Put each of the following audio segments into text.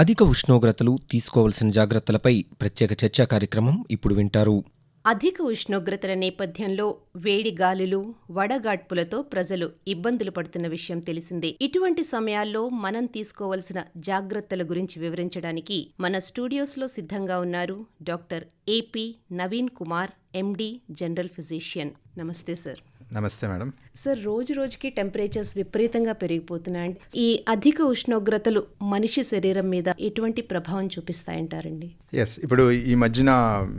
అధిక ఉష్ణోగ్రతలు తీసుకోవలసిన జాగ్రత్తలపై ప్రత్యేక చర్చా కార్యక్రమం ఇప్పుడు వింటారు. అధిక ఉష్ణోగ్రతల నేపథ్యంలో వేడి గాలులు వడగాడ్పులతో ప్రజలు ఇబ్బందులు పడుతున్న విషయం తెలిసిందే. ఇటువంటి సమయాల్లో మనం తీసుకోవలసిన జాగ్రత్తల గురించి వివరించడానికి మన స్టూడియోస్లో సిద్ధంగా ఉన్నారు doctor A P Naveen Kumar M D general physician. నమస్తే సార్. నమస్తే మేడం. సార్ రోజు రోజుకి టెంపరేచర్స్ విపరీతంగా పెరిగిపోతున్నాయండి ఈ అధిక ఉష్ణోగ్రతలు మనిషి శరీరం మీద ఎటువంటి ప్రభావం చూపిస్తాయంటారండి? ఎస్ ఇప్పుడు ఈ మధ్యన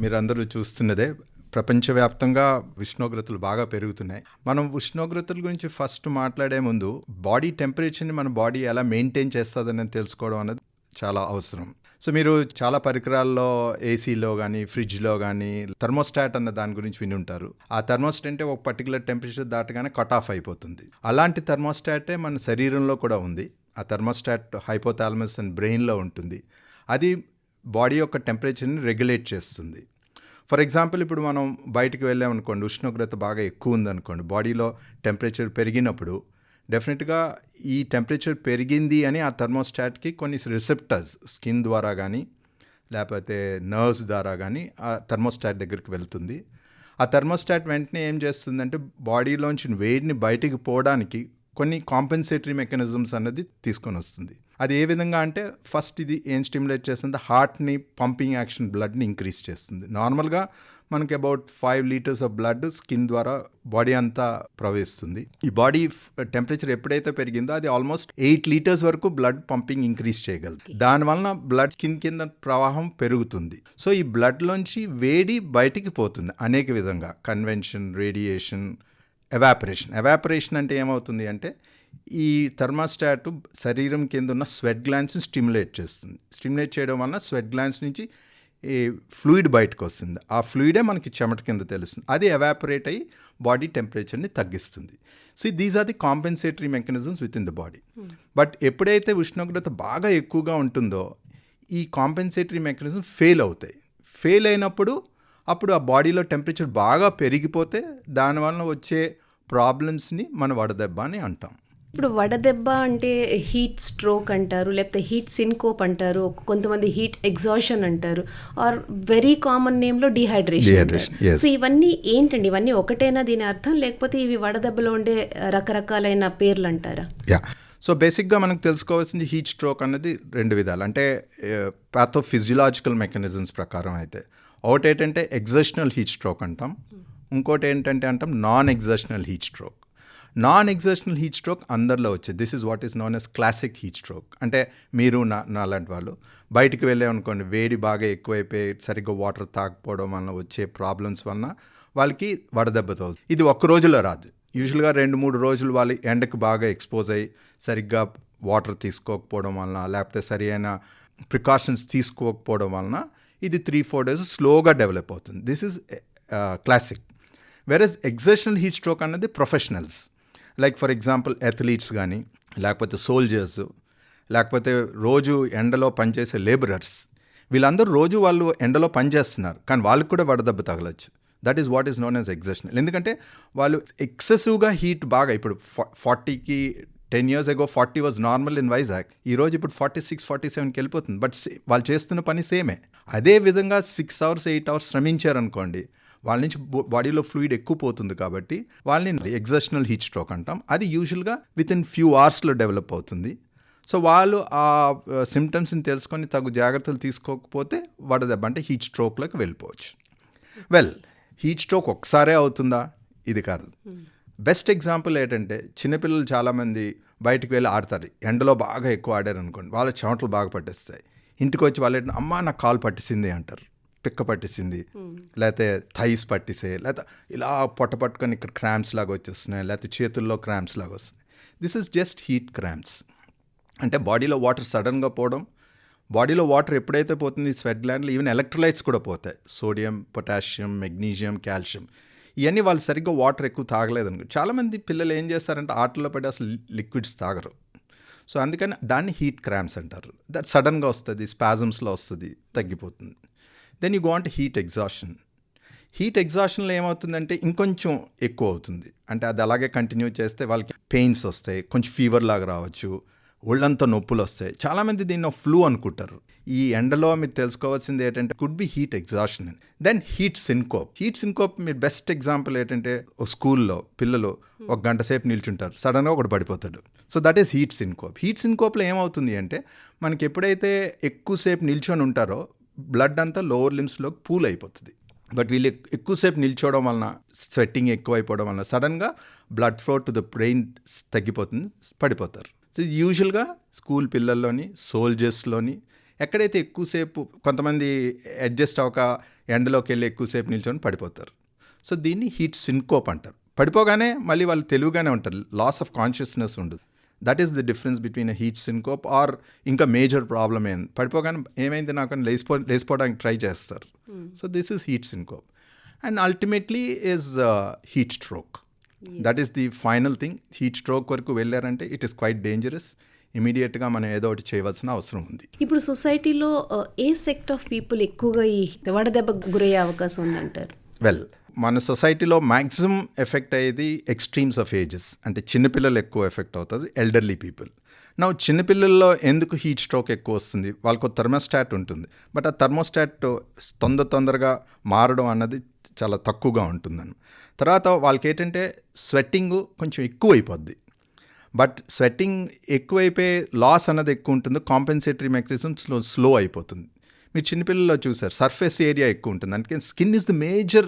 మీరందరూ చూస్తున్నదే ప్రపంచవ్యాప్తంగా ఉష్ణోగ్రతలు బాగా పెరుగుతున్నాయి. మనం ఉష్ణోగ్రతల గురించి ఫస్ట్ మాట్లాడే ముందు బాడీ టెంపరేచర్ని మన బాడీ ఎలా మెయింటైన్ చేస్తుందని తెలుసుకోవడం అనేది చాలా అవసరం. సో మీరు చాలా పరికరాల్లో ఏసీలో కానీ ఫ్రిడ్జ్లో కానీ థర్మోస్టాట్ అన్న దాని గురించి విని ఉంటారు. ఆ థర్మోస్టాట్ అంటే ఒక పర్టికులర్ టెంపరేచర్ దాటగానే కట్ ఆఫ్ అయిపోతుంది. అలాంటి థర్మోస్టాటే మన శరీరంలో కూడా ఉంది. ఆ థర్మోస్టాట్ హైపోథాలమస్ అండ్ బ్రెయిన్లో ఉంటుంది. అది బాడీ యొక్క టెంపరేచర్ని రెగ్యులేట్ చేస్తుంది. ఫర్ ఎగ్జాంపుల్ ఇప్పుడు మనం బయటికి వెళ్ళామనుకోండి ఉష్ణోగ్రత బాగా ఎక్కువ ఉందనుకోండి బాడీలో టెంపరేచర్ పెరిగినప్పుడు డెఫినెట్గా ఈ టెంపరేచర్ పెరిగింది అని ఆ థర్మోస్టాట్కి కొన్ని రిసెప్టర్స్ స్కిన్ ద్వారా కానీ లేకపోతే నర్వ్స్ ద్వారా కానీ ఆ థర్మోస్టాట్ దగ్గరికి వెళ్తుంది. ఆ థర్మోస్టాట్ వెంటనే ఏం చేస్తుందంటే బాడీలోంచి వేడిని బయటికి పోవడానికి కొన్ని కాంపెన్సేటరీ మెకానిజమ్స్ అన్నది తీసుకొని వస్తుంది. అది ఏ విధంగా అంటే ఫస్ట్ ఇది ఏం స్టిమ్యులేట్ చేస్తుంది హార్ట్ని పంపింగ్ యాక్షన్ బ్లడ్ని ఇంక్రీజ్ చేస్తుంది. నార్మల్గా మనకి about five litres of blood skin ద్వారా బాడీ అంతా ప్రవహిస్తుంది. ఈ బాడీ టెంపరేచర్ ఎప్పుడైతే పెరిగిందో అది ఆల్మోస్ట్ ఎయిట్ లీటర్స్ వరకు బ్లడ్ పంపింగ్ ఇంక్రీజ్ చేయగలదు దానివలన బ్లడ్ స్కిన్ కింద ప్రవాహం పెరుగుతుంది. సో ఈ బ్లడ్లోంచి వేడి బయటికి పోతుంది అనేక విధంగా. కన్వెన్షన్ రేడియేషన్ ఎవాపరేషన్ ఎవాపరేషన్ అంటే ఏమవుతుంది అంటే ఈ థర్మాస్టాట్ శరీరం కింద ఉన్న స్వెట్ గ్లాండ్స్ని స్టిమ్యులేట్ చేస్తుంది. స్టిమ్యులేట్ చేయడం వలన స్వెట్ గ్లాండ్స్ నుంచి ఈ ఫ్లూయిడ్ బయటకు వస్తుంది ఆ ఫ్లూయిడే మనకి చెమట కింద తెలుస్తుంది. అది ఎవాపరేట్ అయ్యి బాడీ టెంపరేచర్ని తగ్గిస్తుంది. So these are the compensatory mechanisms within the body but ఎప్పుడైతే ఉష్ణోగ్రత బాగా ఎక్కువగా ఉంటుందో ఈ కాంపెన్సేటరీ మెకానిజం ఫెయిల్ అవుతాయి. ఫెయిల్ అయినప్పుడు అప్పుడు ఆ బాడీలో టెంపరేచర్ బాగా పెరిగిపోతే దానివల్ల వచ్చే ప్రాబ్లమ్స్ని మన వడదెబ్బ అని అంటాం. ఇప్పుడు వడదెబ్బ అంటే హీట్ స్ట్రోక్ అంటారు లేకపోతే హీట్ సిన్కోప్ అంటారు కొంతమంది హీట్ ఎగ్జాషన్ అంటారు ఆర్ వెరీ కామన్ నేమ్లో డిహైడ్రేషన్. సో ఇవన్నీ ఏంటండి? ఇవన్నీ ఒకటేనా దీని అర్థం? లేకపోతే ఇవి వడదెబ్బలో ఉండే రకరకాలైన పేర్లు అంటారా? యా. సో బేసిక్గా మనకు తెలుసుకోవాల్సింది హీట్ స్ట్రోక్ అనేది రెండు విధాలు. అంటే ప్యాథోఫిజియలాజికల్ మెకానిజమ్స్ ప్రకారం అయితే ఒకటి ఏంటంటే ఎగ్జర్షనల్ హీట్ స్ట్రోక్ అంటాం. ఇంకోటి ఏంటంటే అంటాం non exertional heat stroke. Non exertional heat stroke అందరిలో వచ్చేది. This is what is known as classic heat stroke అంటే మీరు నా నాలాంటి వాళ్ళు బయటికి వెళ్ళామనుకోండి వేడి బాగా ఎక్కువైపోయి సరిగ్గా వాటర్ తాకపోవడం వలన వచ్చే ప్రాబ్లమ్స్ వలన వాళ్ళకి వడదెబ్బతో ఇది ఒక్క రోజులో రాదు. యూజువల్గా రెండు మూడు రోజులు వాళ్ళు ఎండకు బాగా ఎక్స్పోజ్ అయ్యి సరిగ్గా వాటర్ తీసుకోకపోవడం వలన లేకపోతే సరి అయిన ప్రికాషన్స్ తీసుకోకపోవడం వలన ఇది త్రీ ఫోర్ డేస్ స్లోగా డెవలప్ అవుతుంది. This is classic versus exertional heat stroke అన్నది professionals like for example athletes కానీ లేకపోతే సోల్జర్స్ లేకపోతే రోజు ఎండలో పనిచేసే లేబరర్స్ వీళ్ళందరూ రోజు వాళ్ళు ఎండలో పనిచేస్తున్నారు కానీ వాళ్ళకి కూడా వడదెబ్బ తగలచ్చు. That is what is known as exertional ఎందుకంటే వాళ్ళు ఎక్సెసివ్గా హీట్ బాగా ఇప్పుడు ఫార్టీకి ten years ago forty was normal in Vizag ఈ రోజు ఇప్పుడు ఫార్టీ సిక్స్ ఫార్టీ సెవెన్కి వెళ్ళిపోతుంది. బట్ వాళ్ళు చేస్తున్న పని సేమే అదే విధంగా సిక్స్ అవర్స్ ఎయిట్ అవర్స్ శ్రమించారనుకోండి వాళ్ళ నుంచి బాడీలో ఫ్లూయిడ్ ఎక్కువ పోతుంది కాబట్టి వాళ్ళని ఎగ్జర్షనల్ హీట్ స్ట్రోక్ అంటాం. అది యూజువల్గా విత్ ఇన్ ఫ్యూ అవర్స్లో డెవలప్ అవుతుంది. సో వాళ్ళు ఆ సిమ్టమ్స్ని తెలుసుకొని తగు జాగ్రత్తలు తీసుకోకపోతే వడదెబ్బ అంటే హీట్ స్ట్రోక్లోకి వెళ్ళిపోవచ్చు. వెల్ హీట్ స్ట్రోక్ ఒకసారే అవుతుందా? ఇది కాదు. బెస్ట్ ఎగ్జాంపుల్ ఏంటంటే చిన్నపిల్లలు చాలామంది బయటికి వెళ్ళి ఆడతారు. ఎండలో బాగా ఎక్కువ ఆడారు అనుకోండి వాళ్ళ చెమటలు బాగా పట్టేస్తాయి. ఇంటికి వచ్చి వాళ్ళు ఏంటంటే అమ్మా నాకు కాలు పట్టిసింది అంటారు. పిక్క పట్టిసింది లేకపోతే థైస్ పట్టిసే లేకపోతే ఇలా పొట్ట పట్టుకొని ఇక్కడ క్రామ్స్ లాగా వచ్చేస్తున్నాయి లేకపోతే చేతుల్లో క్రామ్స్ లాగా వస్తున్నాయి. This is just heat cramps అంటే బాడీలో వాటర్ సడన్గా పోవడం బాడీలో వాటర్ ఎప్పుడైతే పోతుంది స్వెట్ గ్లాండ్లో ఈవెన్ ఎలక్ట్రోలైట్స్ కూడా పోతాయి. సోడియం పొటాషియం మెగ్నీషియం కాల్షియం ఇవన్నీ వాళ్ళు సరిగ్గా వాటర్ ఎక్కువ తాగలేదు అనుకో చాలామంది పిల్లలు ఏం చేస్తారంటే ఆటల్లో పడి అసలు లిక్విడ్స్ తాగరు. సో అందుకని దాన్ని హీట్ క్రామ్స్ అంటారు. దట్ సడన్గా వస్తుంది స్పాజమ్స్లో వస్తుంది తగ్గిపోతుంది. Then you go into heat exhaustion heat ఎగ్జాషన్లో ఏమవుతుందంటే ఇంకొంచెం ఎక్కువ అవుతుంది. అంటే అది అలాగే కంటిన్యూ చేస్తే వాళ్ళకి పెయిన్స్ వస్తాయి కొంచెం ఫీవర్ లాగా రావచ్చు ఒళ్ళంతా నొప్పులు వస్తాయి. చాలామంది దీన్ని ఫ్లూ అనుకుంటారు. ఈ ఎండలో మీరు తెలుసుకోవాల్సింది ఏంటంటే could be heat exhaustion then heat syncope heat syncope మీరు బెస్ట్ ఎగ్జాంపుల్ ఏంటంటే ఒక స్కూల్లో పిల్లలు ఒక గంట సేపు నిల్చుంటారు. సడన్గా ఒకటి పడిపోతాడు. So that is heat syncope heat సిన్కోప్లో ఏమవుతుంది అంటే మనకి ఎప్పుడైతే ఎక్కువసేపు నిల్చొని ఉంటారో బ్లడ్ అంతా లోవర్ లిమ్స్లో పూల్ అయిపోతుంది. బట్ వీళ్ళు ఎక్కువసేపు నిల్చోవడం వలన స్వెట్టింగ్ ఎక్కువైపోవడం వలన సడన్గా blood flow to the brain తగ్గిపోతుంది పడిపోతారు. సో యూజువల్గా స్కూల్ పిల్లల్లోని సోల్జర్స్లోని ఎక్కడైతే ఎక్కువసేపు కొంతమంది అడ్జస్ట్ అవ్వక ఎండలోకి వెళ్ళి ఎక్కువసేపు నిల్చొని పడిపోతారు. సో దీన్ని హీట్ సిన్కోప్ అంటారు. పడిపోగానే మళ్ళీ వాళ్ళు తెలుగుగానే ఉంటారు. లాస్ ఆఫ్ కాన్షియస్నెస్ ఉండదు. That is the difference between heat syncope or ఇంకా మేజర్ ప్రాబ్లమ్ ఏం పడిపోగానే ఏమైంది నాకు అని లేచిపో లేచిపోవడానికి ట్రై చేస్తారు. So this is heat syncope and ultimately is heat stroke that is the final thing heat stroke వరకు వెళ్ళారంటే ఇట్ ఈస్ క్వైట్ డేంజరస్ ఇమీడియట్గా మనం ఏదో ఒకటి చేయవలసిన అవసరం ఉంది. ఇప్పుడు సొసైటీలో ఆ, ఏ సెక్ట్ ఆఫ్ పీపుల్ ఎక్కువగా ఈ వడదెబ్బకు గురయ్యే అవకాశం ఉందంటారు? వెల్ మన సొసైటీలో మ్యాక్సిమం ఎఫెక్ట్ అయ్యేది ఎక్స్ట్రీమ్స్ ఆఫ్ ఏజెస్. అంటే చిన్నపిల్లలు ఎక్కువ ఎఫెక్ట్ అవుతుంది ఎల్డర్లీ పీపుల్ నా చిన్నపిల్లల్లో ఎందుకు హీట్ స్ట్రోక్ ఎక్కువ వస్తుంది? వాళ్ళకు థర్మోస్టాట్ ఉంటుంది. బట్ ఆ థర్మోస్టాట్ తొందర తొందరగా మారడం అన్నది చాలా తక్కువగా ఉంటుందని తర్వాత వాళ్ళకి ఏంటంటే స్వెట్టింగ్ కొంచెం ఎక్కువ అయిపోద్ది బట్ స్వెట్టింగ్ ఎక్కువైపోయి లాస్ అన్నది ఎక్కువ ఉంటుంది. కాంపెన్సేటరీ మెకానిజం స్లో స్లో అయిపోతుంది. మీరు చిన్నపిల్లల్లో చూసారు సర్ఫేస్ ఏరియా ఎక్కువ ఉంటుంది. అందుకని skin is the major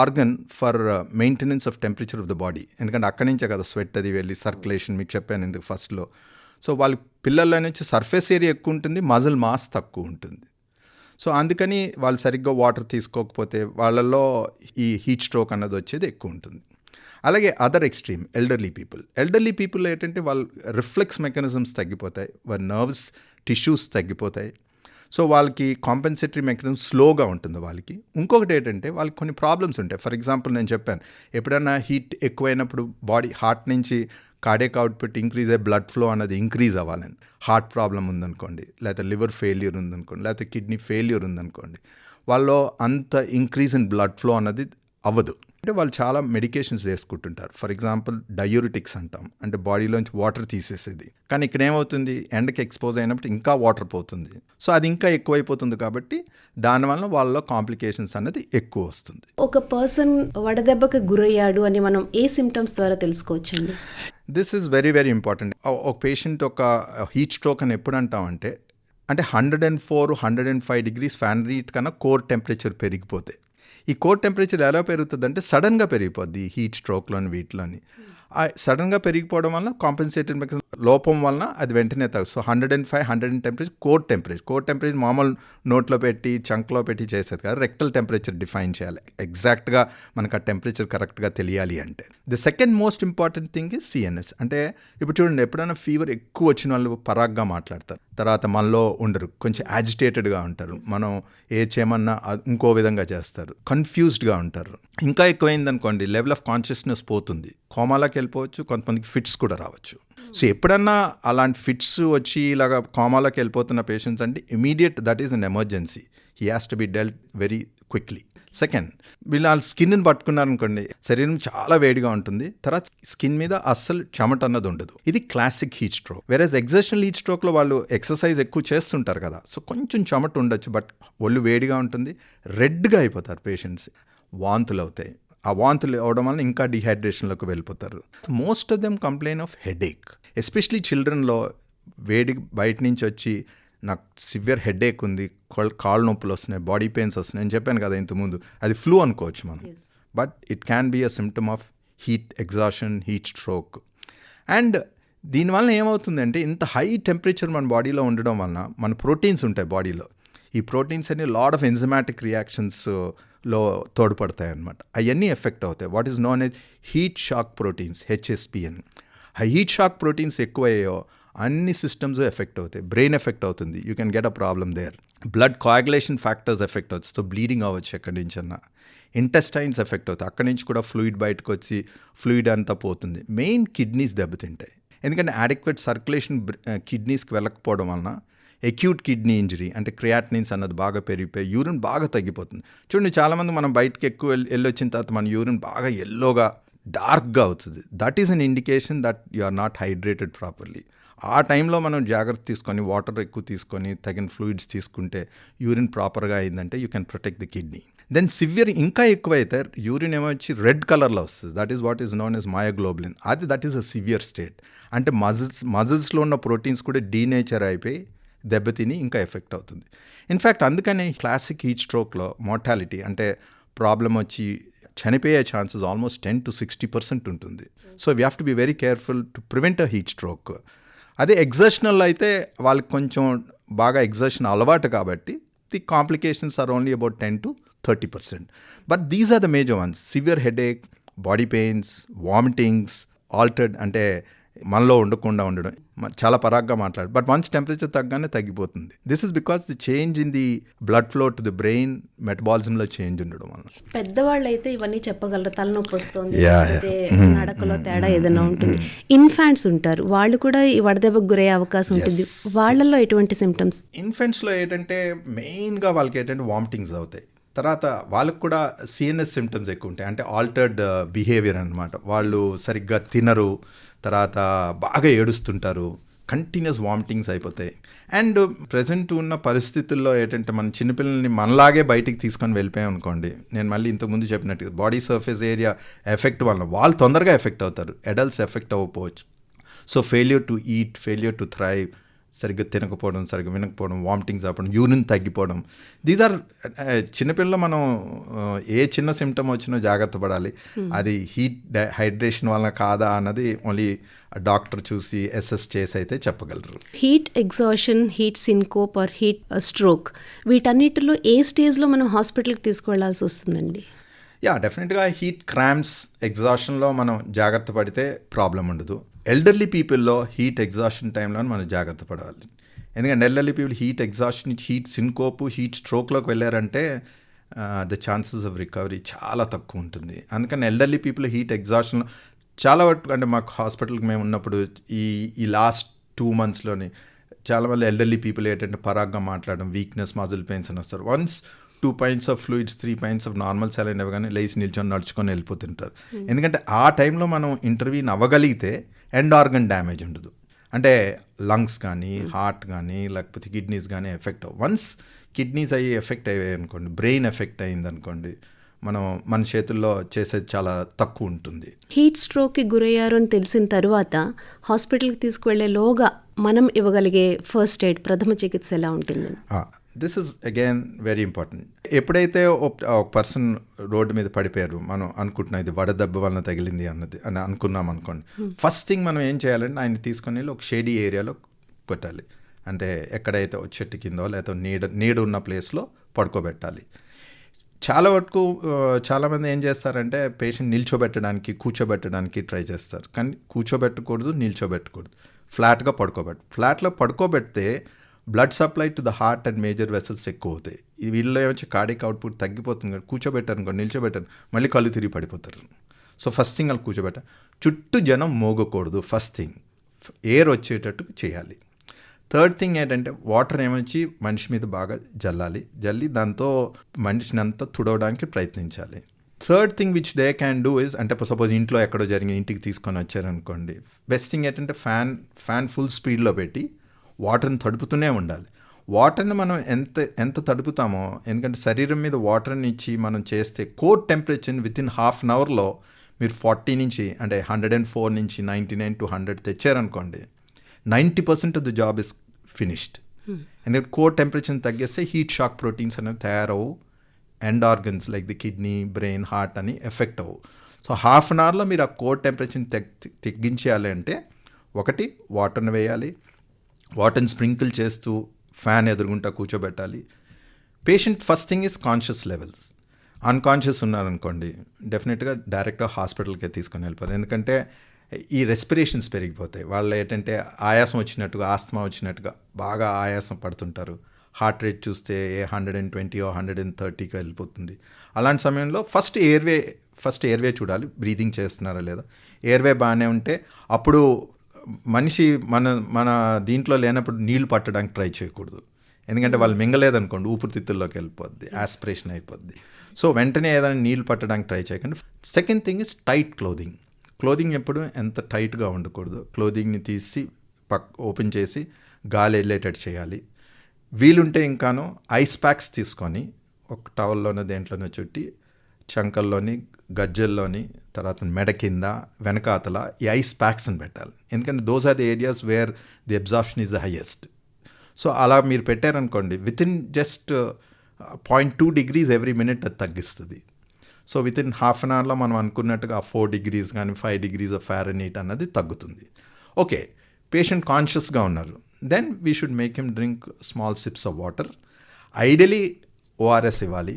organ for uh, maintenance of temperature of the body. ఎందుకంటే అక్కడి నుంచే కదా స్వెట్ అది వెళ్ళి సర్క్యులేషన్ మీకు చెప్పాను ఎందుకు ఫస్ట్లో. సో వాళ్ళ పిల్లల నుంచి సర్ఫేస్ ఏరియా ఎక్కువ ఉంటుంది మజిల్ మాస్ తక్కువ ఉంటుంది. సో అందుకని వాళ్ళు సరిగ్గా వాటర్ తీసుకోకపోతే వాళ్ళల్లో ఈ హీట్ స్ట్రోక్ అన్నది వచ్చేది ఎక్కువ ఉంటుంది. అలాగే other extreme elderly people. Elderly people ఏంటంటే వాళ్ళు రిఫ్లెక్స్ మెకానిజమ్స్ తగ్గిపోతాయి వాళ్ళ నర్వ్స్ టిష్యూస్ తగ్గిపోతాయి. సో వాళ్ళకి కాంపెన్సేటరీ మెకానిజం స్లోగా ఉంటుంది వాళ్ళకి. ఇంకొకటి ఏంటంటే వాళ్ళకి కొన్ని ప్రాబ్లమ్స్ ఉంటాయి. ఫర్ ఎగ్జాంపుల్ నేను చెప్పాను ఎప్పుడైనా హీట్ ఎక్కువైనప్పుడు బాడీ హార్ట్ నుంచి కార్డియక్ అవుట్పుట్ ఇంక్రీజ్ అయ్యే బ్లడ్ ఫ్లో అన్నది ఇంక్రీజ్ అవ్వాలని. హార్ట్ ప్రాబ్లం ఉందనుకోండి లేకపోతే లివర్ ఫెయిల్యూర్ ఉందనుకోండి లేకపోతే కిడ్నీ ఫెయిల్యూర్ ఉందనుకోండి వాళ్ళు అంత ఇంక్రీజ్ ఇన్ బ్లడ్ ఫ్లో అన్నది అవ్వదు. అంటే వాళ్ళు చాలా మెడికేషన్స్ వేసుకుంటుంటారు ఫర్ ఎగ్జాంపుల్ డయూరిటిక్స్ అంటాం. అంటే బాడీలోంచి వాటర్ తీసేసేది. కానీ ఇక్కడ ఏమవుతుంది? ఎండకి ఎక్స్పోజ్ అయినప్పుడు ఇంకా వాటర్ పోతుంది. సో అది ఇంకా ఎక్కువైపోతుంది కాబట్టి దానివల్ల వాళ్ళలో కాంప్లికేషన్స్ అన్నది ఎక్కువ వస్తుంది. ఒక పర్సన్ వడదెబ్బకు గురయ్యాడు అని మనం ఏ సిమ్టమ్స్ ద్వారా తెలుసుకోవచ్చండి? This is very very important ఒక పేషెంట్ ఒక హీట్ స్ట్రోక్ అని ఎప్పుడు అంటామంటే అంటే hundred and four hundred and five degrees Fahrenheit కన్నా కోర్ టెంపరేచర్ పెరిగిపోతే. ఈ కోర్ టెంపరేచర్ ఎలా పెరుగుతుంది అంటే సడన్గా పెరిగిపోద్ది హీట్ స్ట్రోక్లోని వీటిలోని. అని సడన్గా పెరిగిపోవడం వల్ల కాంపెన్సేటెడ్ మెకానిజం లోపం వలన అది వెంటనే తగ్గు so hundred and five hundred and temperature core temperature. Core temperature మామూలు నోట్లో పెట్టి చంక్లో పెట్టి చేసేది కదా. రెక్టల్ టెంపరేచర్ డిఫైన్ చేయాలి. ఎగ్జాక్ట్గా మనకు ఆ టెంపరేచర్ కరెక్ట్గా తెలియాలి అంటే. The second most important thing is CNS. అంటే ఇప్పుడు చూడండి ఎప్పుడైనా ఫీవర్ ఎక్కువ వచ్చిన వాళ్ళు పరాగ్గా మాట్లాడతారు. తర్వాత మనలో ఉండరు. కొంచెం యాజిటేటెడ్గా ఉంటారు. మనం ఏ చేయమన్నా ఇంకో విధంగా చేస్తారు. కన్ఫ్యూజ్డ్గా ఉంటారు. ఇంకా ఎక్కువైంది అనుకోండి లెవెల్ ఆఫ్ కాన్షియస్నెస్ పోతుంది. కోమాలోకి వెళ్ళిపోవచ్చు కొంతమందికి ఫిట్స్ కూడా రావచ్చు. సో ఎప్పుడన్నా అలాంటి ఫిట్స్ వచ్చి ఇలాగ కోమాలోకి వెళ్ళిపోతున్న పేషెంట్స్ అంటే immediate that is an emergency he has to be dealt very quickly second వీళ్ళు వాళ్ళ స్కిన్ని పట్టుకున్నారనుకోండి శరీరం చాలా వేడిగా ఉంటుంది. తర్వాత స్కిన్ మీద అస్సలు చెమట అన్నది ఉండదు. ఇది classic heat stroke whereas exertional heat స్ట్రోక్లో వాళ్ళు ఎక్సర్సైజ్ ఎక్కువ చేస్తుంటారు కదా. సో కొంచెం చెమట ఉండొచ్చు బట్ ఒళ్ళు వేడిగా ఉంటుంది. రెడ్గా అయిపోతారు పేషెంట్స్ వాంతులు అవుతాయి. ఆ వాంతులు అవడం వల్ల ఇంకా డిహైడ్రేషన్లోకి వెళ్ళిపోతారు. Most of them complain of headache especially చిల్డ్రన్లో వేడి బయట నుంచి వచ్చి నాకు సివియర్ హెడేక్ ఉంది కాళ్ళు కాళ్ళు నొప్పులు వస్తున్నాయి బాడీ పెయిన్స్ వస్తున్నాయి నేను చెప్పాను కదా ఇంతకుముందు. అది ఫ్లూ అనుకోవచ్చు మనం. But it can be a symptom of heat exhaustion heat stroke and దీనివల్ల ఏమవుతుందంటే ఇంత హై టెంపరేచర్ మన బాడీలో ఉండడం వలన మన ప్రోటీన్స్ ఉంటాయి బాడీలో ఈ ప్రోటీన్స్ అన్ని లాడ్ ఆఫ్ ఎంజమాటిక్ రియాక్షన్స్లో తోడ్పడతాయి అనమాట అవన్నీ ఎఫెక్ట్ అవుతాయి. What is known as heat shock proteins HSPN ఆ హీట్ షాక్ ప్రోటీన్స్ ఎక్కువయ్యాయో అన్ని సిస్టమ్స్ ఎఫెక్ట్ అవుతాయి. బ్రెయిన్ ఎఫెక్ట్ అవుతుంది. You can get a problem there. Blood coagulation factors effect అవుతుంది సో బ్లీడింగ్ అవ్వచ్చు ఎక్కడి నుంచన్నా ఇంటెస్టైన్స్ ఎఫెక్ట్ అవుతాయి. అక్కడి నుంచి కూడా ఫ్లూయిడ్ బయటకు వచ్చి ఫ్లూయిడ్ అంతా పోతుంది. మెయిన్ కిడ్నీస్ దెబ్బతింటాయి. ఎందుకంటే యాడిక్వేట్ సర్క్యులేషన్ కిడ్నీస్కి వెళ్ళకపోవడం వలన ఎక్యూట్ కిడ్నీ ఇంజరీ అంటే క్రియాటినిన్స్ అన్నది బాగా పెరిగిపోయి యూరిన్ బాగా తగ్గిపోతుంది. చూడండి చాలామంది మనం బయటకి ఎక్కువ వెళ్ళి వెళ్ళొచ్చిన తర్వాత మన యూరిన్ బాగా ఎల్లోగా డార్క్గా అవుతుంది. That is an indication that you are not hydrated properly. ఆ టైంలో మనం జాగ్రత్త తీసుకొని వాటర్ ఎక్కువ తీసుకొని తగిన ఫ్లూయిడ్స్ తీసుకుంటే యూరిన్ ప్రాపర్గా అయిందంటే you can protect the kidney. Then severe ఇంకా ఎక్కువైతే యూరిన్ ఏమొచ్చి రెడ్ కలర్లో వస్తుంది. That is what is known as myoglobin. అది that is a severe state. అంటే మజిల్స్ మజిల్స్లో ఉన్న ప్రోటీన్స్ కూడా డీనేచర్ అయిపోయి దెబ్బతిని ఇంకా ఎఫెక్ట్ అవుతుంది. ఇన్ఫ్యాక్ట్ అందుకని క్లాసిక్ హీట్ స్ట్రోక్లో మోర్టాలిటీ అంటే ప్రాబ్లం వచ్చి చనిపోయే chances almost ten to sixty percent ఉంటుంది. So we have to be very careful to prevent a heat stroke. అదే ఎగ్జర్షనల్ అయితే వాళ్ళకి కొంచెం బాగా ఎగ్జర్షన్ అలవాటు కాబట్టి the complications are only about ten to thirty percent but these are the major ones severe headache body pains vomitings altered అంటే మనలో ఉండకుండా ఉండడం. చాలా పరాగ్గా మాట్లాడు. బట్ వన్స్ టెంపరేచర్ తగ్గగానే తగ్గిపోతుంది. This is because the change in the blood flow to the brain మెటబాలిజంలో change ఉండడం వల్ల. పెద్దవాళ్ళు అయితే ఇవన్నీ చెప్పగలరు. తలనొప్పి వస్తుంది Yeah, లేకపోతే నడకలో తేడా ఏదైనా ఉంటుంది. ఇన్ఫాంట్స్ ఉంటారు. వాళ్ళు కూడా ఈ వడదెబ్బకు గురయ్యే అవకాశం ఉంటుంది. వాళ్ళల్లో ఎటువంటి సిమ్టమ్స్ ఇన్ఫెంట్స్లో ఏంటంటే మెయిన్గా వాళ్ళకి ఏంటంటే వామిటింగ్స్ అవుతాయి. తర్వాత వాళ్ళకి కూడా సిఎన్ఎస్ సిమ్టమ్స్ ఎక్కువ ఉంటాయి. అంటే ఆల్టర్డ్ బిహేవియర్ అనమాట వాళ్ళు సరిగ్గా తినరు. తర్వాత బాగా ఏడుస్తుంటారు. కంటిన్యూస్ వామిటింగ్స్ అయిపోతాయి. అండ్ ప్రజెంట్ ఉన్న పరిస్థితుల్లో ఏంటంటే మన చిన్నపిల్లల్ని మనలాగే బయటికి తీసుకొని వెళ్ళిపోయాం అనుకోండి. నేను మళ్ళీ ఇంతకుముందు చెప్పినట్టు బాడీ సర్ఫేస్ ఏరియా ఎఫెక్ట్ వల్ల వాళ్ళు తొందరగా ఎఫెక్ట్ అవుతారు. అడల్ట్స్ ఎఫెక్ట్ అవ్వకపోవచ్చు. So failure to eat failure to thrive సరిగ్గా తినకపోవడం సరిగ్గా వినకపోవడం వామిటింగ్స్ అవ్వడం యూరిన్ తగ్గిపోవడం. దీస్ ఆర్ చిన్నపిల్లలు మనం ఏ చిన్న సిమ్టమ్ వచ్చినా జాగ్రత్త పడాలి. అది హీట్ హైడ్రేషన్ వల్ల కాదా అన్నది ఓన్లీ డాక్టర్ చూసి అసెస్ చేసి అయితే చెప్పగలరు. Heat exhaustion heat syncope or heat stroke వీటన్నిటిలో ఏ స్టేజ్లో మనం హాస్పిటల్కి తీసుకువెళ్ళాల్సి వస్తుందండి? యా డెఫినెట్గా హీట్ క్రామ్స్ ఎగ్జాషన్లో మనం జాగ్రత్త పడితే ప్రాబ్లం ఉండదు. ఎల్డర్లీ పీపుల్లో హీట్ ఎగ్జాషన్ టైంలో మనం జాగ్రత్త పడాలి. ఎందుకంటే elderly people heat exhaustion heat syncope heat స్ట్రోక్లోకి వెళ్ళారంటే ద ఛాన్సెస్ ఆఫ్ రికవరీ చాలా తక్కువ ఉంటుంది. అందుకని ఎల్డర్లీ పీపుల్ హీట్ ఎగ్జాషన్ చాలా వరకు అంటే మాకు హాస్పిటల్కి మేము ఉన్నప్పుడు ఈ ఈ లాస్ట్ టూ మంత్స్లోని చాలామంది ఎల్డర్లీ పీపుల్ ఏంటంటే పరాగ్గా మాట్లాడడం వీక్నెస్ మజిల్ పెయిన్స్ అని వస్తారు. Once two points of fluids three points of normal saline ఇవ్వగానే లేచి నిల్చొని నడుచుకొని వెళ్ళిపోతుంటారు. ఎందుకంటే ఆ టైంలో మనం ఇంటర్వ్యూని అవ్వగలిగితే ఎండ్ ఆర్గన్ డ్యామేజ్ ఉండదు. అంటే లంగ్స్ కానీ హార్ట్ కానీ లేకపోతే కిడ్నీస్ కానీ ఎఫెక్ట్ వన్స్ కిడ్నీస్ అయ్యి ఎఫెక్ట్ అయ్యాయి అనుకోండి బ్రెయిన్ ఎఫెక్ట్ అయింది అనుకోండి మనం మన చేతుల్లో చేసేది చాలా తక్కువ ఉంటుంది. హీట్ స్ట్రోక్కి గురయ్యారు అని తెలిసిన తరువాత హాస్పిటల్కి తీసుకువెళ్ళే లోగా మనం ఇవ్వగలిగే ఫస్ట్ ఎయిడ్ ప్రథమ చికిత్స ఎలా ఉంటుంది this is again very important ఎప్పుడైతే ఒక- పర్సన్ రోడ్డు మీద పడిపోయారు మనం అనుకుంటున్నాం ఇది వడదెబ్బ వలన తగిలింది అన్నది అని అనుకున్నాం అనుకోండి. ఫస్ట్ థింగ్ మనం ఏం చేయాలంటే ఆయన తీసుకొని వెళ్ళి ఒక షేడీ ఏరియాలో పెట్టాలి అంటే ఎక్కడైతే చెట్టు కిందో లేకపోతే నీడ నీడ ఉన్న ప్లేస్లో పడుకోబెట్టాలి. చాలా వరకు చాలామంది ఏం చేస్తారంటే పేషెంట్ నిల్చోబెట్టడానికి కూర్చోబెట్టడానికి ట్రై చేస్తారు. కానీ కూర్చోబెట్టకూడదు నిల్చోబెట్టకూడదు. ఫ్లాట్గా పడుకోబెట్టు ఫ్లాట్లో పడుకోబెడితే blood supply to the heart and major vessels ఎక్కువ అవుతాయి ఈ వీళ్ళలో ఏమొచ్చి? కార్డిక్ అవుట్పుట్ తగ్గిపోతుంది కానీ కూర్చోబెట్టారు అనుకో నిల్చోబెట్టాను మళ్ళీ కళ్ళు తిరిగి పడిపోతారు. సో ఫస్ట్ థింగ్ వాళ్ళు కూర్చోబెట్టారు చుట్టూ జనం మోగకూడదు ఫస్ట్ థింగ్ ఎయిర్ వచ్చేటట్టు చేయాలి. థర్డ్ థింగ్ ఏంటంటే వాటర్ ఏమొచ్చి మనిషి మీద బాగా జల్లాలి. జల్లి దాంతో మనిషిని అంతా తుడవడానికి ప్రయత్నించాలి. Third thing which they can do is అంటే సపోజ్ ఇంట్లో ఎక్కడో జరిగిన ఇంటికి తీసుకొని వచ్చారనుకోండి బెస్ట్ థింగ్ ఏంటంటే ఫ్యాన్ ఫ్యాన్ ఫుల్ స్పీడ్లో పెట్టి వాటర్ని తడుపుతూనే ఉండాలి. వాటర్ని మనం ఎంత ఎంత తడుపుతామో ఎందుకంటే శరీరం మీద వాటర్ని ఇచ్చి మనం చేస్తే కోర్ టెంపరేచర్ని విత్ ఇన్ హాఫ్ అన్ అవర్లో మీరు ఫార్టీ నుంచి అంటే హండ్రెడ్ అండ్ ఫోర్ నుంచి ninety nine to hundred తెచ్చారనుకోండి ninety percent of the job is finished. ఎందుకంటే కోర్ టెంపరేచర్ని తగ్గిస్తే హీట్ షాక్ ప్రోటీన్స్ అనేవి తయారవు end organs like the kidney brain heart అని ఎఫెక్ట్ అవ్వు. సో హాఫ్ అన్ అవర్లో మీరు ఆ కోర్ టెంపరేచర్ని తగ్ తగ్గించేయాలి అంటే ఒకటి వాటర్ని వేయాలి వాటర్ని స్ప్రింకిల్ చేస్తూ ఫ్యాన్ ఎదురుగుంటా కూర్చోబెట్టాలి. Patient first thing is conscious levels. Unconscious ఉన్నారనుకోండి డెఫినెట్గా డైరెక్ట్గా హాస్పిటల్కే తీసుకొని వెళ్ళిపోతారు ఎందుకంటే ఈ రెస్పిరేషన్స్ పెరిగిపోతాయి. వాళ్ళు ఏంటంటే ఆయాసం వచ్చినట్టుగా ఆస్తమా వచ్చినట్టుగా బాగా ఆయాసం పడుతుంటారు. హార్ట్ రేట్ చూస్తే hundred and twenty hundred and థర్టీకి వెళ్ళిపోతుంది. అలాంటి సమయంలో ఫస్ట్ ఎయిర్వే ఫస్ట్ ఎయిర్వే చూడాలి. బ్రీదింగ్ చేస్తున్నారా లేదా? ఎయిర్వే బాగానే ఉంటే అప్పుడు మనిషి మన మన దీంట్లో లేనప్పుడు నీళ్ళు పట్టడానికి ట్రై చేయకూడదు. ఎందుకంటే వాళ్ళు మింగలేదనుకోండి ఊపిరితిత్తుల్లోకి వెళ్ళిపోద్ది ఆస్పిరేషన్ అయిపోద్ది. సో వెంటనే ఏదైనా నీళ్ళు పట్టడానికి ట్రై చేయకండి. Second thing is tight clothing. Clothing ఎప్పుడు ఎంత టైట్గా ఉండకూడదు. క్లోదింగ్ని తీసి పక్ ఓపెన్ చేసి గాలి వెళ్ళేటట్టు చేయాలి. వీలుంటే ఇంకాను ఐస్ ప్యాక్స్ తీసుకొని ఒక టవల్లోనో దేంట్లోనో చుట్టి చంకల్లోని గజ్జల్లోని తర్వాత మెడ కింద వెనకాతల ఈ ఐస్ ప్యాక్స్ని పెట్టాలి. ఎందుకంటే those are the areas where the absorption is the highest so అలా మీరు పెట్టారనుకోండి within just point two degrees every minute అది తగ్గిస్తుంది. So within half an అవర్లో మనం అనుకున్నట్టుగా ఫోర్ డిగ్రీస్ కానీ ఫైవ్ డిగ్రీస్ ఆఫ్ ఫారెనీట్ అన్నది తగ్గుతుంది. ఓకే పేషెంట్ కాన్షియస్గా ఉన్నారు. Then we should make him drink small sips of water ideally ORS ఇవ్వాలి.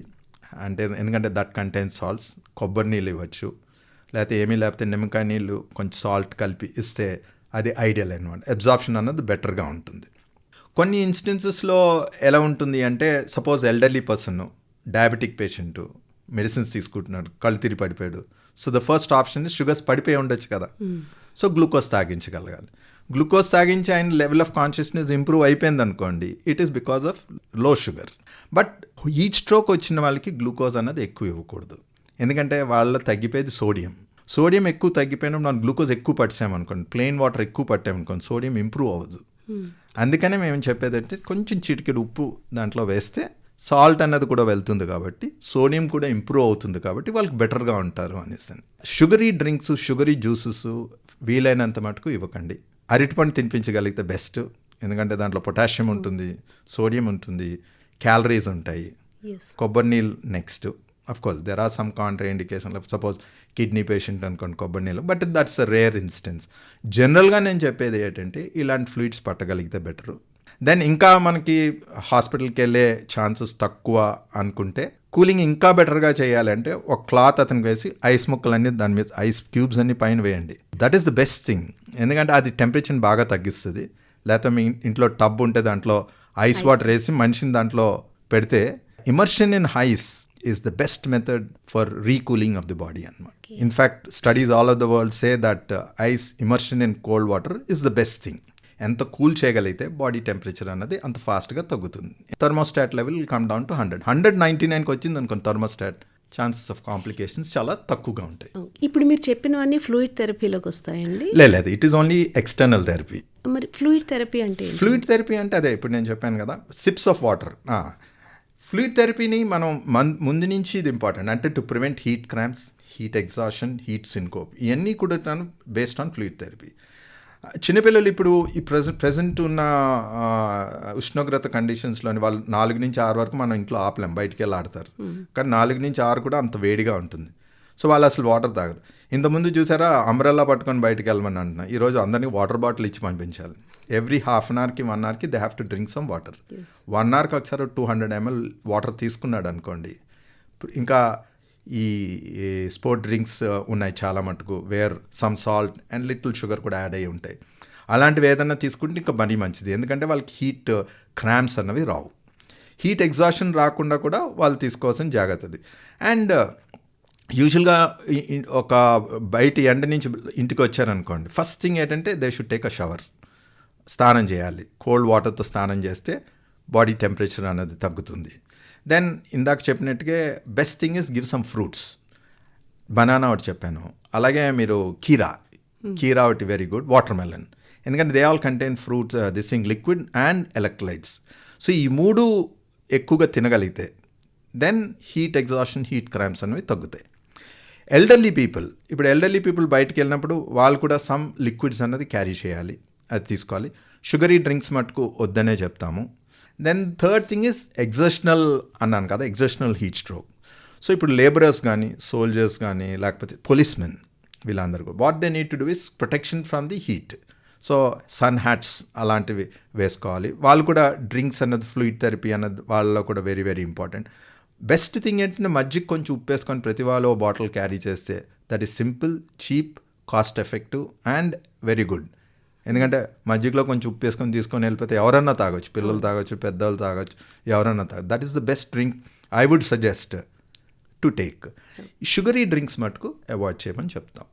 అంటే ఎందుకంటే దట్ కంటైన్ సాల్ట్స్ కొబ్బరి నీళ్ళు ఇవ్వచ్చు. లేకపోతే ఏమీ లేకపోతే నిమ్మకాయ నీళ్ళు కొంచెం సాల్ట్ కలిపి ఇస్తే అది ఐడియల్ అనమాట అబ్జార్ప్షన్ అన్నది బెటర్గా ఉంటుంది. కొన్ని ఇన్స్టెన్సెస్లో ఎలా ఉంటుంది అంటే suppose elderly person diabetic patient medicines తీసుకుంటున్నాడు కళ్ళు తిరిగి పడిపోయాడు. So the first option sugars పడిపోయి ఉండొచ్చు కదా. సో గ్లూకోజ్ తాగించగలగాలి. గ్లూకోజ్ తాగించి ఆయన లెవెల్ ఆఫ్ కాన్షియస్నెస్ ఇంప్రూవ్ అయిపోయింది అనుకోండి it is because of low sugar but ఈ స్ట్రోక్ వచ్చిన వాళ్ళకి గ్లూకోజ్ అన్నది ఎక్కువ ఇవ్వకూడదు. ఎందుకంటే వాళ్ళ తగ్గిపోయేది సోడియం. సోడియం ఎక్కువ తగ్గిపోయినప్పుడు మనం గ్లూకోజ్ ఎక్కువ పట్టామనుకోండి ప్లెయిన్ వాటర్ ఎక్కువ పట్టామనుకోండి సోడియం ఇంప్రూవ్ అవ్వదు. అందుకనే మేము చెప్పేది అంటే కొంచెం చిటికెడు ఉప్పు దాంట్లో వేస్తే సాల్ట్ అన్నది కూడా వెళ్తుంది కాబట్టి సోడియం కూడా ఇంప్రూవ్ అవుతుంది కాబట్టి వాళ్ళకి బెటర్గా ఉంటారు అనేసి. షుగరీ డ్రింక్స్ షుగరీ జ్యూసెస్ వీలైనంత మటుకు ఇవ్వకండి. అరటిపండు తినిపించగలిగితే బెస్ట్. ఎందుకంటే దాంట్లో పొటాషియం ఉంటుంది సోడియం ఉంటుంది క్యాలరీస్ ఉంటాయి. కొబ్బరి నీళ్ళు next. Of course there are some contraindication suppose kidney patient అనుకోండి కొబ్బరి నీళ్ళు. But that's a rare instance జనరల్గా నేను చెప్పేది ఏంటంటే ఇలాంటి ఫ్లూయిడ్స్ పట్టగలిగితే బెటరు దెన్ ఇంకా మనకి హాస్పిటల్కి వెళ్ళే ఛాన్సెస్ తక్కువ అనుకుంటే కూలింగ్ ఇంకా బెటర్గా చేయాలంటే ఒక క్లాత్ అతనికి వేసి ఐస్ ముక్కలన్నీ దాని మీద ఐస్ క్యూబ్స్ అన్ని పైన వేయండి. That is the best thing ఎందుకంటే అది టెంపరేచర్ని బాగా తగ్గిస్తుంది. లేకపోతే మీ ఇంట్లో టబ్ ఉంటే దాంట్లో ఐస్ వాటర్ వేసి మనిషిని దాంట్లో పెడితే immersion in ice is the best method for recooling of the body అనమాట in fact studies all of the world say that ice immersion in cold water is the best thing ఎంత cool చేయగలిగితే body temperature అన్నది అంత ఫాస్ట్గా తగ్గుతుంది. Thermostat level come down to hundred hundred ninety నైన్కి వచ్చింది అనుకోండి థర్మోస్టాట్ ఛాన్సెస్ ఆఫ్ కాంప్లికేషన్స్ చాలా తక్కువగా ఉంటాయి. ఇప్పుడు మీరు చెప్పినవన్నీ ఫ్లూయిడ్ థెరపీలోకి వస్తాయండి? లేదు it is only external therapy మరి ఫ్లూయిడ్ థెరపీ అంటే? ఫ్లూయిడ్ థెరపీ అంటే అదే. ఇప్పుడు నేను చెప్పాను కదా సిప్స్ ఆఫ్ వాటర్ ఫ్లూయిడ్ థెరపీని మనం మన్ ముందు నుంచి ఇది ఇంపార్టెంట్. అంటే to prevent heat cramps heat exhaustion heat syncope ఇవన్నీ కూడా బేస్డ్ ఆన్ ఫ్లూయిడ్ థెరపీ చిన్నపిల్లలు ఇప్పుడు ఈ ప్రెజెంట్ ప్రెజెంట్ ఉన్న ఉష్ణోగ్రత కండిషన్స్లోని వాళ్ళు నాలుగు నుంచి ఆరు వరకు మనం ఇంట్లో ఆపలేం బయటికి వెళ్ళి ఆడతారు. కానీ నాలుగు నుంచి ఆరు కూడా అంత వేడిగా ఉంటుంది. సో వాళ్ళు అసలు వాటర్ తాగరు. ఇంతకుముందు చూసారా అంబ్రెల్లా పట్టుకొని బయటికి వెళ్ళమని అంటున్నా. ఈరోజు అందరినీ వాటర్ బాటిల్ ఇచ్చి పంపించాలి. ఎవ్రీ హాఫ్ అన్ అవర్కి one అవర్కి they have to drink some water one అవర్కి ఒకసారి టూ హండ్రెడ్ ఎంఎల్ వాటర్ తీసుకున్నాడు అనుకోండి. ఇంకా ఈ స్పోర్ట్ డ్రింక్స్ ఉన్నాయి చాలా మటుకు where some salt and little sugar కూడా యాడ్ అయ్యి ఉంటాయి. అలాంటివి ఏదైనా తీసుకుంటే ఇంకా మరీ మంచిది. ఎందుకంటే వాళ్ళకి హీట్ క్రామ్స్ అన్నవి రావు. హీట్ ఎగ్జాషన్ రాకుండా కూడా వాళ్ళు తీసుకోవాల్సిన జాగ్రత్తది అండ్ యూజువల్గా ఈ- ఒక బయట ఎండ నుంచి ఇంటికి వచ్చారనుకోండి ఫస్ట్ థింగ్ ఏంటంటే they should take a shower స్నానం చేయాలి. కోల్డ్ వాటర్తో స్నానం చేస్తే బాడీ టెంపరేచర్ అనేది తగ్గుతుంది. దెన్ ఇందాక చెప్పినట్టుగా best thing is give some fruits. Banana ఒకటి చెప్పాను. అలాగే మీరు కీరా. కీరా ఒకటి వెరీ గుడ్. Watermelon. ఎందుకంటే they all contain fruits this thing liquid and electrolytes so ఈ మూడు ఎక్కువగా తినగలిగితే then heat exhaustion heat cramps అనేవి తగ్గుతాయి. ఎల్డర్లీ పీపుల్ ఇప్పుడు ఎల్డర్లీ పీపుల్ బయటికి వెళ్ళినప్పుడు వాళ్ళు కూడా సమ్ లిక్విడ్స్ అన్నది క్యారీ చేయాలి. అది తీసుకోవాలి. షుగరీ డ్రింక్స్ మటుకు వద్దనే చెప్తాము. Then third thing is exertional అన్నాను కదా ఎగ్జర్షనల్ హీట్ స్ట్రోక్ సో ఇప్పుడు లేబరర్స్ కానీ సోల్జర్స్ కానీ లేకపోతే పోలీస్మెన్ వీళ్ళందరూ what they need to do is protection from the heat so sun hats అలాంటివి వేసుకోవాలి. వాళ్ళు కూడా డ్రింక్స్ అన్నది ఫ్లూయిడ్ థెరపీ అన్నది వాళ్ళలో కూడా very very important best thing ఏంటంటే మజ్జిగ కొంచెం ఉప్పు వేసుకొని ప్రతి వాళ్ళు ఓ బాటిల్ క్యారీ చేస్తే that is simple cheap cost effective and very good ఎందుకంటే మజ్జిగలో కొంచెం ఉప్పు వేసుకొని తీసుకొని వెళ్ళిపోతే ఎవరన్నా తాగొచ్చు. పిల్లలు తాగొచ్చు పెద్దవాళ్ళు తాగొచ్చు ఎవరన్నా తాగొచ్చు. That is the best drink I would suggest to take sugary drinks మటుకు అవాయిడ్ చేయమని చెప్తాం.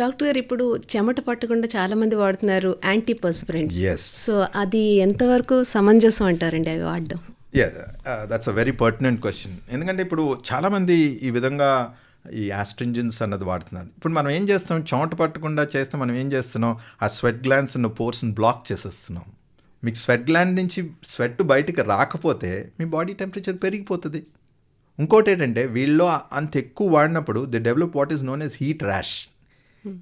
డాక్టర్ గారు ఇప్పుడు చెమట పట్టకుండా చాలా మంది వాడుతున్నారు యాంటీ పర్స్పిరెంట్స్. సో అది ఎంతవరకు సమంజసం అంటారండి అవి వాడడం? That's a very pertinent question ఎందుకంటే ఇప్పుడు చాలామంది ఈ విధంగా ఈ ఆస్ట్రింజెన్స్ అన్నది వాడుతున్నాను. ఇప్పుడు మనం ఏం చేస్తాం చెమట పట్టకుండా చేస్తే మనం ఏం చేస్తున్నాం? ఆ స్వెట్ గ్లాండ్స్ ఉన్న పోర్స్ని బ్లాక్ చేసేస్తున్నాం. మీకు స్వెట్ గ్లాండ్ నుంచి స్వెట్ బయటకు రాకపోతే మీ బాడీ టెంపరేచర్ పెరిగిపోతుంది. ఇంకోటి ఏంటంటే వీళ్ళు అంత ఎక్కువ వాడినప్పుడు the develop what is known as heat rash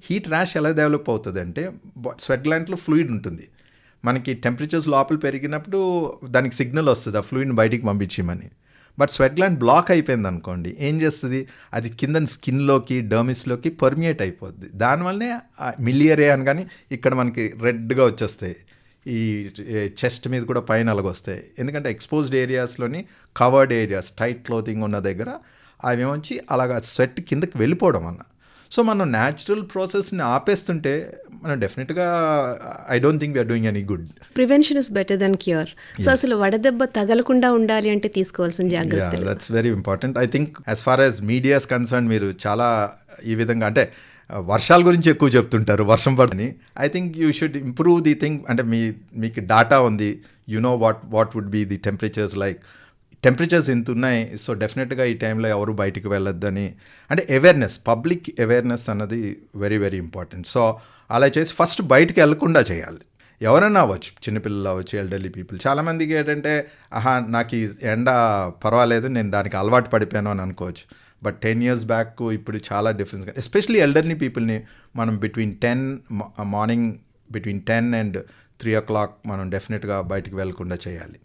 heat rash ఎలా డెవలప్ అవుతుంది అంటే స్వెట్ గ్లాండ్లో ఫ్లూయిడ్ ఉంటుంది. మనకి టెంపరేచర్స్ లోపల పెరిగినప్పుడు దానికి సిగ్నల్ వస్తుంది ఆ ఫ్లూయిడ్ని బయటికి పంపించమని బట్ స్వెట్ గ్లాండ్ బ్లాక్ అయిపోయింది అనుకోండి ఏం చేస్తుంది? అది కింద స్కిన్లోకి డర్మిస్లోకి పర్మియేట్ అయిపోద్ది. దానివల్లనే మిలియరే అని కానీ ఇక్కడ మనకి రెడ్గా వచ్చేస్తాయి. ఈ చెస్ట్ మీద కూడా పైన అలాగొస్తాయి. ఎందుకంటే ఎక్స్పోజ్డ్ ఏరియాస్లోని కవర్డ్ ఏరియాస్ టైట్ క్లోతింగ్ ఉన్న దగ్గర అవి వచ్చి అలాగా స్వెట్ కిందకి వెళ్ళిపోవడం అన్నా సో మనం న్యాచురల్ ప్రాసెస్ని ఆపేస్తుంటే మనం డెఫినెట్గా I don't think we are doing any good prevention is better than cure so అసలు వడదెబ్బ తగలకుండా ఉండాలి అంటే తీసుకోవాల్సిన జాగ్రత్తలు. That's very important I think as far as media's concern మీరు చాలా ఈ విధంగా అంటే వర్షాల గురించి ఎక్కువ చెప్తుంటారు వర్షం పడని I think you should improve the thing అంటే మీ మీకు డాటా ఉంది. You know what what would be the temperatures like temperatures ఇంత ఉన్నాయి సో డెఫినెట్గా ఈ టైంలో ఎవరు బయటికి వెళ్ళొద్దని. అంటే అవేర్నెస్ పబ్లిక్ అవేర్నెస్ అన్నది వెరీ వెరీ ఇంపార్టెంట్. సో అలా చేసి ఫస్ట్ బయటికి వెళ్ళకుండా చేయాలి. ఎవరైనా అవ్వచ్చు చిన్నపిల్లలు అవ్వచ్చు ఎల్డర్లీ పీపుల్ చాలామందికి ఏంటంటే ఆహా నాకు ఈ ఎండ పర్వాలేదు నేను దానికి అలవాటు పడిపోయాను అని అనుకోవచ్చు. బట్ టెన్ ఇయర్స్ బ్యాక్ ఇప్పుడు చాలా డిఫరెన్స్. ఎస్పెషలీ ఎల్డర్లీ పీపుల్ని మనం between ten morning between ten and three o'clock మనం డెఫినెట్గా బయటికి వెళ్ళకుండా చేయాలి.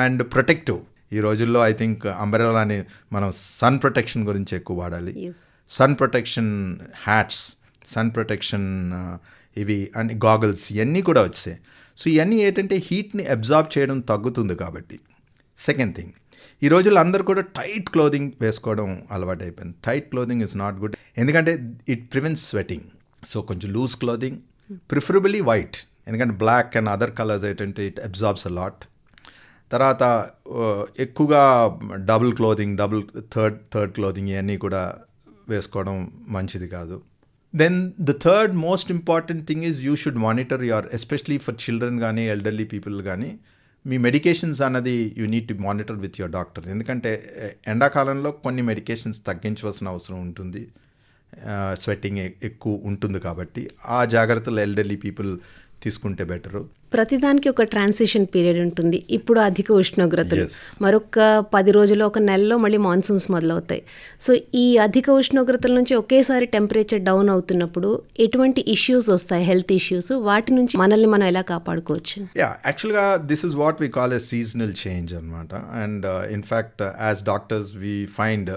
And protective. ఈ రోజుల్లో ఐ థింక్ అంబరెలాని మనం సన్ ప్రొటెక్షన్ గురించి ఎక్కువ వాడాలి. Sun protection hats sun protection ఇవి అండ్ గాగల్స్ ఇవన్నీ కూడా వచ్చాయి. సో ఇవన్నీ ఏంటంటే హీట్ని అబ్జార్బ్ చేయడం తగ్గుతుంది కాబట్టి. సెకండ్ థింగ్ ఈ రోజుల్లో అందరూ కూడా టైట్ క్లోదింగ్ వేసుకోవడం అలవాటు అయిపోయింది tight clothing is not good. ఎందుకంటే ఇట్ ప్రివెంట్స్ స్వెటింగ్ సో కొంచెం లూజ్ క్లోదింగ్ ప్రిఫరబుల్లీ వైట్. ఎందుకంటే బ్లాక్ అండ్ అదర్ కలర్స్ ఏంటంటే ఇట్ అబ్జార్బ్స్ అ లాట్. తర్వాత ఎక్కువగా double clothing double third third clothing ఇవన్నీ కూడా వేసుకోవడం మంచిది కాదు. Then the third most important thing is you should monitor your especially for children కానీ ఎల్డర్లీ పీపుల్ కానీ మీ మెడికేషన్స్ అన్నది you need to monitor with your doctor ఎందుకంటే ఎండాకాలంలో కొన్ని మెడికేషన్స్ తగ్గించవలసిన అవసరం ఉంటుంది. స్వెట్టింగ్ ఎక్కువ ఉంటుంది కాబట్టి ఆ జాగ్రత్తలు ఎల్డర్లీ పీపుల్ తీసుకుంటే బెటరు. ప్రతిదానికి ఒక ట్రాన్సిషన్ పీరియడ్ ఉంటుంది. ఇప్పుడు అధిక ఉష్ణోగ్రతలు. మరొక పది రోజులు ఒక నెలలో మళ్ళీ మాన్సూన్స్ మొదలవుతాయి. సో ఈ అధిక ఉష్ణోగ్రతల నుంచి ఒకేసారి టెంపరేచర్ డౌన్ అవుతున్నప్పుడు ఎటువంటి ఇష్యూస్ వస్తాయి? Health issues. వాటి నుంచి మనల్ని మనం ఎలా కాపాడుకోవచ్చు? యా యాక్చువల్గా this is what we call a seasonal change అనమాట and in fact as doctors we find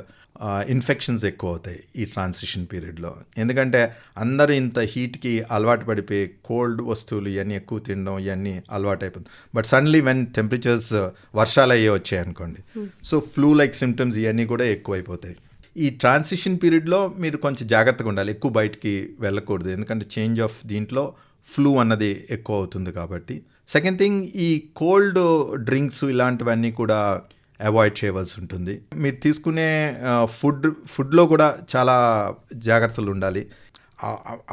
infections ఎక్కువ అవుతాయి ఈ ట్రాన్సిషన్ పీరియడ్లో ఎందుకంటే అందరూ ఇంత హీట్కి అలవాటు పడిపోయి కోల్డ్ వస్తువులు ఇవన్నీ ఎక్కువ తినడం ఇవన్నీ అలవాటు అయిపోతుంది బట్ సడన్లీ వెన్ టెంపరేచర్స్ వర్షాలు అయ్యే వచ్చాయి అనుకోండి. సో ఫ్లూ లైక్ సిమ్టమ్స్ ఇవన్నీ కూడా ఎక్కువైపోతాయి. ఈ ట్రాన్సిషన్ పీరియడ్లో మీరు కొంచెం జాగ్రత్తగా ఉండాలి. ఎక్కువ బయటికి వెళ్ళకూడదు. ఎందుకంటే చేంజ్ ఆఫ్ దీంట్లో ఫ్లూ అన్నది ఎక్కువ అవుతుంది కాబట్టి. సెకండ్ థింగ్ ఈ కోల్డ్ డ్రింక్స్ ఇలాంటివన్నీ కూడా అవాయిడ్ చేయవలసి ఉంటుంది. మీరు తీసుకునే ఫుడ్ ఫుడ్లో కూడా చాలా జాగ్రత్తలు ఉండాలి.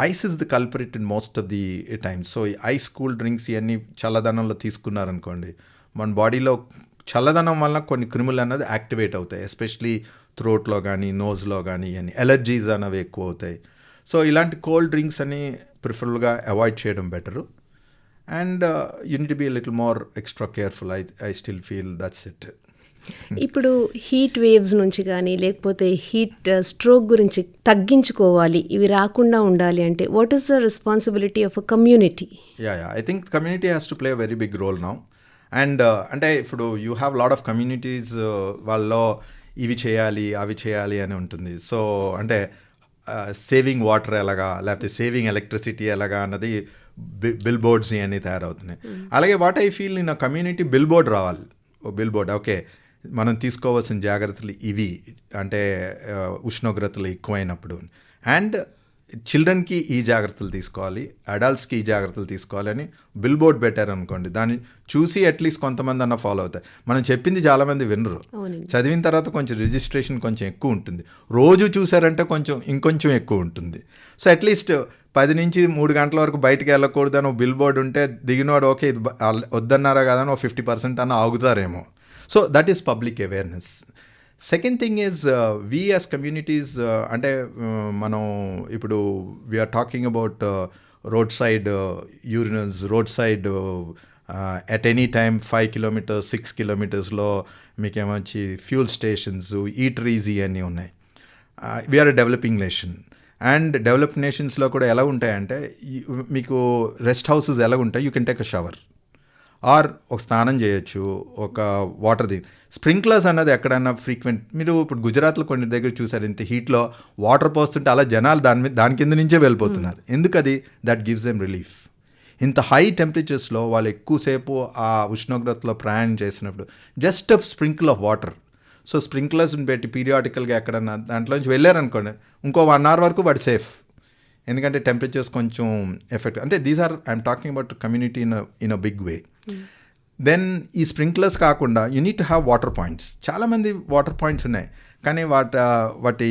Ice is the culprit in most of the times so ఈ ఐస్ కూల్ డ్రింక్స్ ఇవన్నీ చల్లదనంలో తీసుకున్నారనుకోండి మన బాడీలో చల్లదనం వల్ల కొన్ని క్రిములు అన్నది యాక్టివేట్ అవుతాయి. ఎస్పెషలీ థ్రోట్లో కానీ నోజ్లో కానీ అని ఎలర్జీస్ అనేవి ఎక్కువ అవుతాయి. సో ఇలాంటి కోల్డ్ డ్రింక్స్ అని ప్రిఫరబుల్గా అవాయిడ్ చేయడం better and you need be little more extra careful I I still feel that's it ఇప్పుడు హీట్ వేవ్స్ నుంచి కానీ లేకపోతే హీట్ స్ట్రోక్ గురించి తగ్గించుకోవాలి. ఇవి రాకుండా ఉండాలి అంటే what is the responsibility of a community yeah yeah I think community has to play very big role now and అంటే ఇప్పుడు you have lot of communities వాళ్ళలో ఇవి చేయాలి అవి చేయాలి అని ఉంటుంది. సో అంటే సేవింగ్ వాటర్ ఎలాగా లేకపోతే సేవింగ్ ఎలక్ట్రిసిటీ ఎలాగా అన్నది బిల్ బోర్డ్స్ ఇవన్నీ తయారవుతున్నాయి. అలాగే what I feel in community bill board రావాలి. ఓ బిల్ బోర్డ్ ఓకే మనం తీసుకోవాల్సిన జాగ్రత్తలు ఇవి. అంటే ఉష్ణోగ్రతలు ఎక్కువైనప్పుడు. అండ్ చిల్డ్రన్కి ఈ జాగ్రత్తలు తీసుకోవాలి. అడల్ట్స్కి ఈ జాగ్రత్తలు తీసుకోవాలని బిల్ బోర్డ్ పెట్టారు అనుకోండి దాన్ని చూసి అట్లీస్ట్ కొంతమంది అన్న ఫాలో అవుతారు. మనం చెప్పింది చాలామంది వినరు. చదివిన తర్వాత కొంచెం రిజిస్ట్రేషన్ కొంచెం ఎక్కువ ఉంటుంది. రోజు చూసారంటే కొంచెం ఇంకొంచెం ఎక్కువ ఉంటుంది. సో అట్లీస్ట్ పది నుంచి మూడు గంటల వరకు బయటికి వెళ్ళకూడదు అని బిల్ బోర్డ్ ఉంటే దిగినవాడు ఓకే ఇది వద్దన్నారా కదా అని ఒక ఫిఫ్టీ పర్సెంట్ అన్న ఆగుతారేమో. So that is public awareness second thing is we as communities అంటే మనం ఇప్పుడు we're talking about road side urinals road side at any time five kilometres six కిలోమీటర్స్లో మీకేమొచ్చి ఫ్యూల్ స్టేషన్స్ ఈటరీస్ ఇవన్నీ ఉన్నాయి. We're developing nation and develop నేషన్స్లో కూడా ఎలా ఉంటాయంటే మీకు రెస్ట్ హౌసెస్ ఎలా ఉంటాయి? You can take a shower or ఒక స్నానం చేయొచ్చు ఒక వాటర్ ది స్ప్రింక్లర్స్ అన్నది ఎక్కడైనా ఫ్రీక్వెంట్ మీరు ఇప్పుడు గుజరాత్లో కొన్ని దగ్గర చూసారు ఇంత హీట్లో వాటర్ పోస్తుంటే అలా జనాలు దాని మీద దాని కింద నుంచే వెళ్ళిపోతున్నారు. ఎందుకు అది? దట్ గివ్స్ దెమ్ రిలీఫ్ ఇంత హై టెంపరేచర్స్లో వాళ్ళు ఎక్కువసేపు ఆ ఉష్ణోగ్రతలో ప్రయాణం చేసినప్పుడు just sprinkle of water so స్ప్రింక్లర్స్ని పెట్టి పీరియాడికల్గా ఎక్కడన్నా దాంట్లోంచి వెళ్ళారనుకోండి ఇంకో వన్ అవర్ వరకు వాడు సేఫ్ ఎందుకంటే టెంపరేచర్స్ కొంచెం ఎఫెక్ట్ అంటే these are I'm talking about community in in a big way then ఈ స్ప్రింక్లర్స్ కాకుండా you need to have water points చాలామంది వాటర్ పాయింట్స్ ఉన్నాయి. కానీ వాట వాటి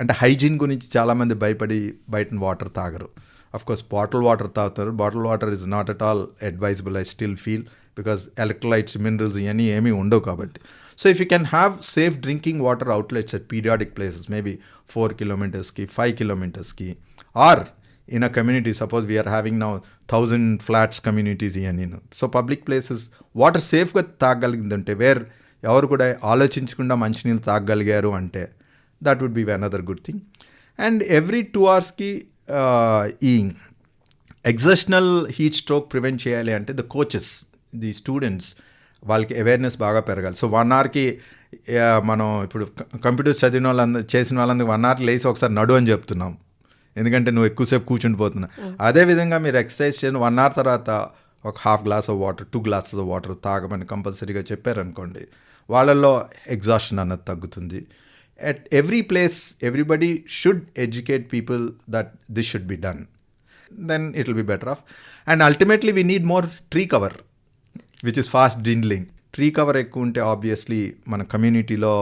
అంటే హైజీన్ గురించి చాలామంది భయపడి బయట వాటర్ తాగరు. కోర్స్ బాటిల్ వాటర్ తాగుతారు. Bottle water is not at all advisable I still feel because electrolytes minerals ఇవన్నీ ఏమీ ఉండవు కాబట్టి. So if you can have safe drinking water outlets at periodic places maybe four కిలోమీటర్స్కి five కిలోమీటర్స్కి or in a community suppose we're having now thousand flats communities ఇవన్నీ so public places water సేఫ్గా తాగలిగిందంటే where ఎవరు కూడా ఆలోచించకుండా మంచినీళ్ళు తాగగలిగారు అంటే that would be another good thing and every two అవర్స్కి ఈ ఎగ్జర్షనల్ హీట్ స్ట్రోక్ ప్రివెంట్ చేయాలి అంటే ద కోచెస్ ది స్టూడెంట్స్ వాళ్ళకి అవేర్నెస్ బాగా పెరగాలి. సో వన్ అవర్కి మనం ఇప్పుడు కంప్యూటర్స్ చదివిన వాళ్ళందరూ చేసిన వాళ్ళందరూ వన్ అవర్ లేచి ఒకసారి నడు అని చెప్తున్నాం. ఎందుకంటే నువ్వు ఎక్కువసేపు కూర్చుని పోతున్నా అదేవిధంగా మీరు ఎక్సర్సైజ్ చేయని. వన్ అవర్ తర్వాత ఒక half glass of water two glasses of water తాగమని కంపల్సరీగా చెప్పారనుకోండి వాళ్ళల్లో ఎగ్జాషన్ అన్నది తగ్గుతుంది. At every place everybody should educate people that this should be done then it will be better off and ultimately we need more tree cover which is fast dwindling tree cover ఎక్కువ ఉంటే obviously మన కమ్యూనిటీలో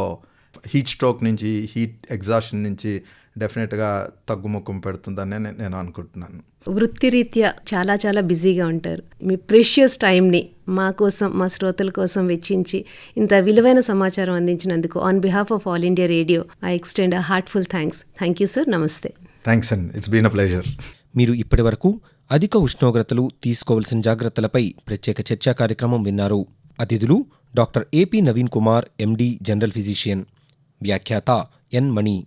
heat stroke నుంచి heat exhaustion నుంచి డెఫినెట్గా తగ్గుముఖం పెడుతుందని నేను అనుకుంటున్నాను. వృత్తిరీత్యా చాలా చాలా బిజీగా ఉంటారు. మీ ప్రెషియస్ టైంని మా కోసం మా శ్రోతల కోసం వెచ్చించి ఇంత విలువైన సమాచారం అందించినందుకు on behalf of All India Radio I extend a heartfelt thanks. Thank you sir. నమస్తే. Thanks and. It's been a pleasure. మీరు ఇప్పటివరకు అధిక ఉష్ణోగ్రతలు తీసుకోవలసిన జాగ్రత్తలపై ప్రత్యేక చర్చా కార్యక్రమం విన్నారు. అతిథులు doctor AP Naveen Kumar MD general physician. వ్యాఖ్యాత ఎన్ మణి.